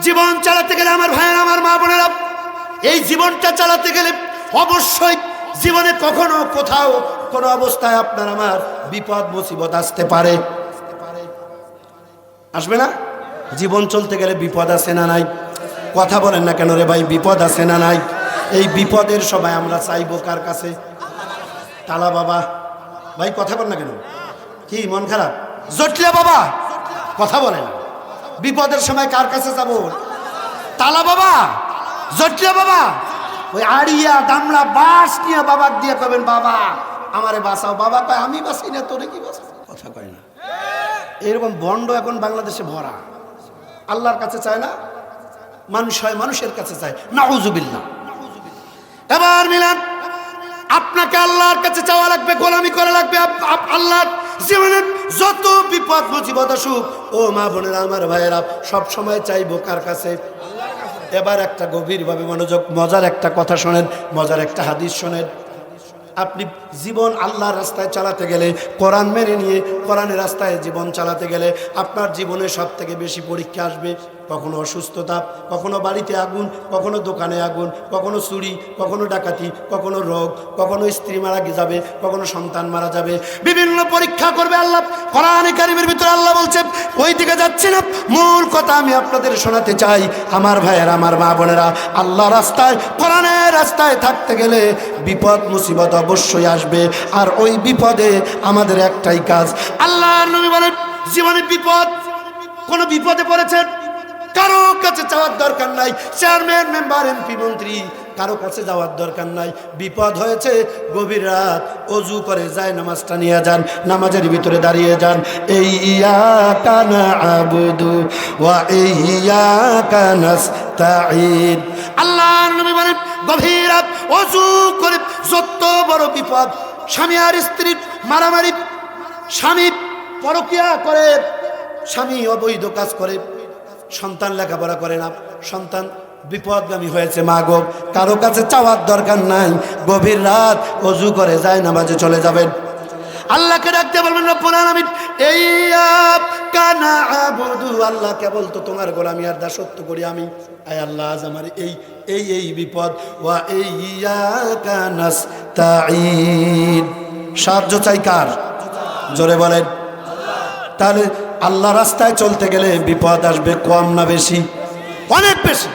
জীবন চালাতে গেলে আমার ভাইয়ের, আমার মা বোনেরা, এই জীবনটা চালাতে গেলে অবশ্যই জীবনে কখনো কোথাও কোনো অবস্থায় আপনার আমার বিপদ, মুসিবত আসতে পারে। আসবে না? জীবন চলতে গেলে বিপদ আছে না নাই? কথা বলেন না কেন রে ভাই, বিপদ আছে না নাই? এই বিপদের সময় আমরা চাইব কার কাছে? তালা বাবা। ভাই, কথা বল না কেন? কি, মন খারাপ? জটলে বাবা। কথা বলেন। বিপদের সময় কার কাছে যাব? তালা বাবা, জটলে বাবা। ওই আড়িয়া দামড়া বাস নিয়ে বাবার দিয়ে কবেন, বাবা, আমারে বাঁচাও। বাবা কয়, আমি বাঁচি না, তোরে কি বাঁচাও কথা কয় না। এরকম বন্ড এখন বাংলাদেশে ভরা। আল্লাহর কাছে চায় না, মানুষ হয়, মানুষের কাছে চায়। নাউজুবিল্লা এবার মিলান, আপনাকে আল্লাহর কাছে চাওয়া লাগবে গোলামি আল্লাহর জীবনের যত বিপদ, মুসিবত আসুক, ও মা বোনেরা, আমার ভাইয়েরা, সব সময় চাইব কার কাছে? এবার একটা গভীরভাবে মনোযোগ, মজার একটা কথা শোনেন, মজার একটা হাদিস শোনেন। আপনি জীবন আল্লাহর রাস্তায় চালাতে গেলে, কোরআন মেনে নিয়ে, কোরআনের রাস্তায় জীবন চালাতে গেলে, আপনার জীবনে সব থেকে বেশি পরীক্ষা আসবে। কখনো অসুস্থতা, কখনো বাড়িতে আগুন, কখনো দোকানে আগুন, কখনো চুরি, কখনো ডাকাতি, কখনো রোগ, কখনো স্ত্রী মারা যাবে, কখনো সন্তান মারা যাবে। বিভিন্ন পরীক্ষা করবে আল্লাহ। কোরআন কারিমের ভিতরে আল্লাহ বলছে, ওই দিকে যাচ্ছি না। মূল কথা আমি আপনাদের শোনাতে চাই, আমার ভাইয়ের, আমার মা বোনেরা, আল্লাহ রাস্তায়, কোরআনের রাস্তায় থাকতে গেলে বিপদ, মুসিবত অবশ্যই আসবে। আর ওই বিপদে আমাদের একটাই কাজ। আল্লাহ নবী জীবনে বিপদ, কোন বিপদে পড়েছেন? কাছে যাওয়ার দরকার নাই। চেয়ারম্যান মেম্বার এমপি মন্ত্রী, কারও কাছে যাওয়ার দরকার নাই। বিপদ হয়েছে, গভীর রাত, অজু করে যায়, নামাজটা নিয়ে যান, নামাজের ভিতরে দাঁড়িয়ে যান। এই ইয়া কানা আবুদু ওয়া এই ইয়া কানাস্তাঈন আল্লাহ নবী বলেন, গভীর রাত, অজু করে যত বড় বিপদ, স্বামী আর স্ত্রীর মারামারি, স্বামী পরকিয়া করে, স্বামী অবৈধ কাজ করে সন্তান লেখাপড়া করে না। সন্তান বিপদগামী হয়েছে মা গো। কারও কাছে চাওয়ার দরকার নাই। গভীর রাত অজু করে যায়, নামাজে চলে যাবেন। আল্লাহকে ডাকতে বলবেন, রব্বুল আলামিন, এই কানা আল্লাহ কেবল তো তোমার গোলামি আর দাসত্ব করি আমি। আয় আল্লাহ, আজ আমার এই এই এই বিপদ। ওয়া এই নাস্তাঈন সাহায্য চাই কার? জোরে বলেন। তাহলে আল্লাহ রাস্তায় চলতে গেলে বিপদ আসবে কম না বেশি। অনেক বেশি।